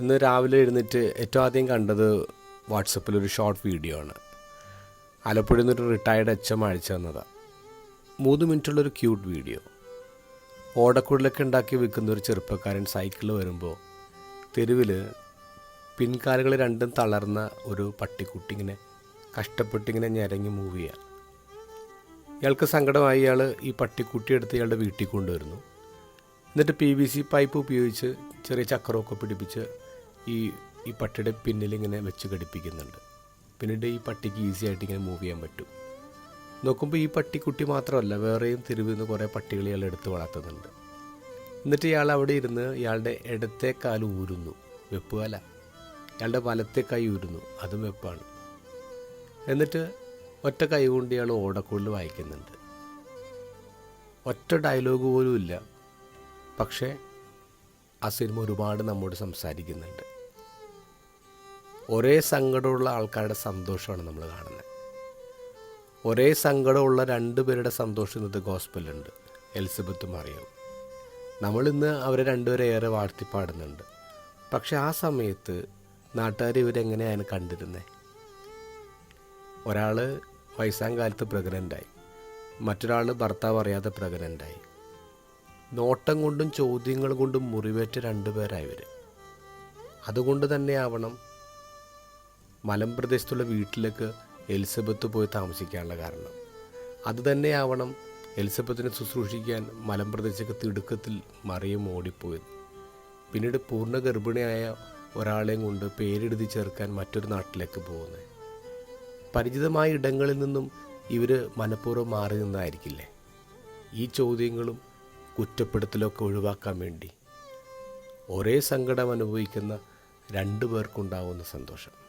ഇന്ന് രാവിലെ എഴുന്നേറ്റ് ഏറ്റവും ആദ്യം കണ്ടത് വാട്സപ്പിൽ ഒരു ഷോർട്ട് വീഡിയോ ആണ്. ആലപ്പുഴയിൽ നിന്നൊരു റിട്ടയർഡ് അച്ഛൻ അഴിച്ചു തന്നതാണ് മൂന്ന് മിനിറ്റുള്ളൊരു ക്യൂട്ട് വീഡിയോ ഓടക്കുഴലൊക്കെ ഉണ്ടാക്കി വിൽക്കുന്ന ഒരു ചെറുപ്പക്കാരൻ സൈക്കിളിൽ വരുമ്പോൾ തെരുവിൽ പിൻകാലുകൾ രണ്ടും തളർന്ന ഒരു പട്ടിക്കുട്ടി ഇങ്ങനെ കഷ്ടപ്പെട്ടിങ്ങനെ ഞരങ്ങി മൂവ് ചെയ്യുക ഇയാൾക്ക് സങ്കടമായി ഇയാൾ ഈ പട്ടിക്കുട്ടി എടുത്ത് ഇയാളുടെ വീട്ടിൽ കൊണ്ടുവരുന്നു. എന്നിട്ട് പി വി സി പൈപ്പ് ഉപയോഗിച്ച് ചെറിയ ചക്രമൊക്കെ പിടിപ്പിച്ച് ഈ ഈ പട്ടിയുടെ പിന്നിൽ ഇങ്ങനെ വെച്ച് ഘടിപ്പിക്കുന്നുണ്ട്. പിന്നീട് ഈ പട്ടിക്ക് ഈസി ആയിട്ട് ഇങ്ങനെ മൂവ് ചെയ്യാൻ പറ്റും. നോക്കുമ്പോൾ ഈ പട്ടിക്കുട്ടി മാത്രമല്ല വേറെയും തെരുവിൽ നിന്ന് കുറേ പട്ടികൾ ഇയാൾ എടുത്ത് വളർത്തുന്നുണ്ട്. എന്നിട്ട് ഇയാൾ അവിടെ ഇരുന്ന് ഇയാളുടെ ഇടത്തെ കാൽ ഊരുന്നു. വെപ്പുകാല ഇയാളുടെ വലത്തെ കൈ ഊരുന്നു. അതും വെപ്പാണ്. എന്നിട്ട് ഒറ്റ കൈ കൊണ്ട് ഇയാൾ ഓടക്കുള്ളിൽ വായിക്കുന്നുണ്ട്. ഒറ്റ ഡയലോഗ് പോലും ഇല്ല. പക്ഷേ ആ സിനിമ ഒരുപാട് നമ്മോട് സംസാരിക്കുന്നുണ്ട്. ഒരേ സങ്കടമുള്ള ആൾക്കാരുടെ സന്തോഷമാണ് നമ്മൾ കാണുന്നത്. ഒരേ സങ്കടമുള്ള രണ്ട് പേരുടെ സന്തോഷം ഇന്നത്തെ ഗോസ്പലുണ്ട് എലിസബത്തും അറിയാവും നമ്മളിന്ന് അവരെ രണ്ടുപേരെ ഏറെ വാഴ്ത്തിപ്പാടുന്നുണ്ട്. പക്ഷെ ആ സമയത്ത് നാട്ടുകാർ ഇവരെങ്ങനെയാണ് കണ്ടിരുന്നത് ഒരാൾ വയസ്സാം കാലത്ത് പ്രഗ്നന്റായി മറ്റൊരാൾ ഭർത്താവ് അറിയാതെ പ്രഗ്നന്റായി നോട്ടം കൊണ്ടും ചോദ്യങ്ങൾ കൊണ്ടും മുറിവേറ്റ രണ്ടുപേരായി വരും അതുകൊണ്ട് തന്നെ ആവണം മലമ്പ്രദേശത്തുള്ള വീട്ടിലേക്ക് എലിസബത്ത് പോയി താമസിക്കാനുള്ള കാരണം. അത് തന്നെയാവണം എലിസബത്തിനെ ശുശ്രൂഷിക്കാൻ മലമ്പ്രദേശത്തേക്ക് തിടുക്കത്തിൽ മറിയം ഓടിപ്പോയത്. പിന്നീട് പൂർണ ഗർഭിണിയായ ഒരാളെയും കൊണ്ട് പേരെഴുതി ചേർക്കാൻ മറ്റൊരു നാട്ടിലേക്ക് പോകുന്നത്. പരിചിതമായ ഇടങ്ങളിൽ നിന്നും ഇവർ മനഃപൂർവം മാറി നിന്നായിരിക്കില്ലേ? ഈ ചോദ്യങ്ങളും കുറ്റപ്പെടുത്തലൊക്കെ ഒഴിവാക്കാൻ വേണ്ടി. ഒരേ സങ്കടം അനുഭവിക്കുന്ന രണ്ടു പേർക്കുണ്ടാവുന്ന സന്തോഷം.